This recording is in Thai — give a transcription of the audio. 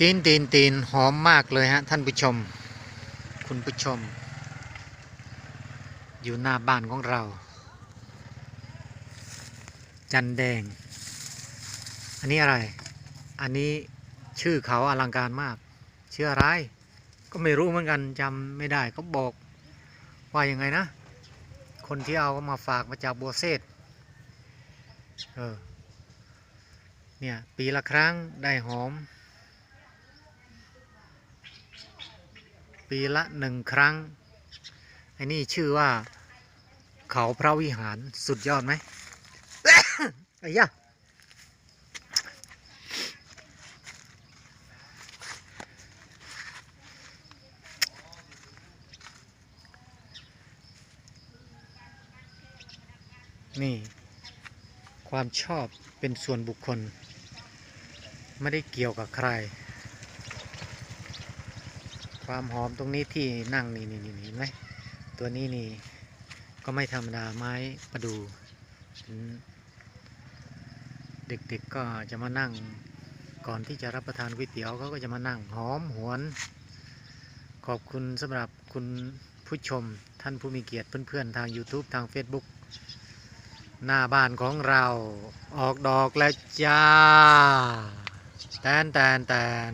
ตีนตีนตีนหอมมากเลยฮะท่านผู้ชม คุณผู้ชม อยู่หน้าบ้านของเรา จันแดง อันนี้อะไร อันนี้ชื่อเขาอลังการมากชื่ออะไรก็ไม่รู้เหมือนกันจำไม่ได้เขาบอกว่ายังไงนะ คนที่เอามาฝากมาจากบัวเซตเออเนี่ย ปีละครั้งได้หอม ปีละหนึ่งครั้งไอ้นี่ชื่อว่าเขาพระวิหารสุดยอดไหมไอ้ยะนี่ ความชอบเป็นส่วนบุคคล ไม่ได้เกี่ยวกับใคร ความหอมตรงนี้ที่นั่งนี่นี่นี่เห็นไหมตัวนี้นี่ก็ไม่ธรรมดาไม้ประดูเด็กๆก็จะมานั่งก่อนที่จะรับประทานก๋วยเตี๋ยวเขาก็จะมานั่งหอมหวน ขอบคุณสำหรับคุณผู้ชมท่านผู้มีเกียรติเพื่อนๆ ทาง YouTube ทาง Facebook หน้าบ้านของเราออกดอกแล้วจ้าแตนแตนแตน